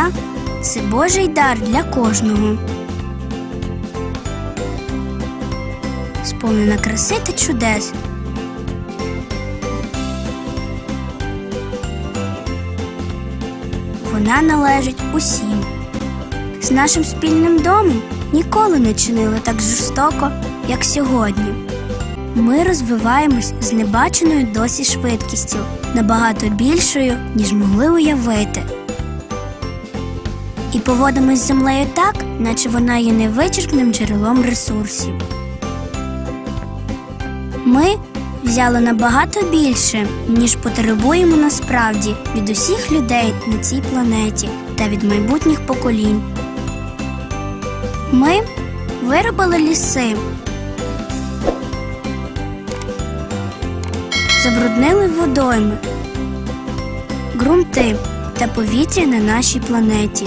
Земля це Божий дар для кожного. Сповнена краси та чудес. Вона належить усім. З нашим спільним домом ніколи не чинили так жорстоко, як сьогодні. Ми розвиваємось з небаченою досі швидкістю, набагато більшою, ніж могли уявити. І поводимось з землею так, наче вона є невичерпним джерелом ресурсів. Ми взяли набагато більше, ніж потребуємо насправді від усіх людей на цій планеті та від майбутніх поколінь. Ми виробили ліси, забруднили водойми, ґрунти та повітря на нашій планеті.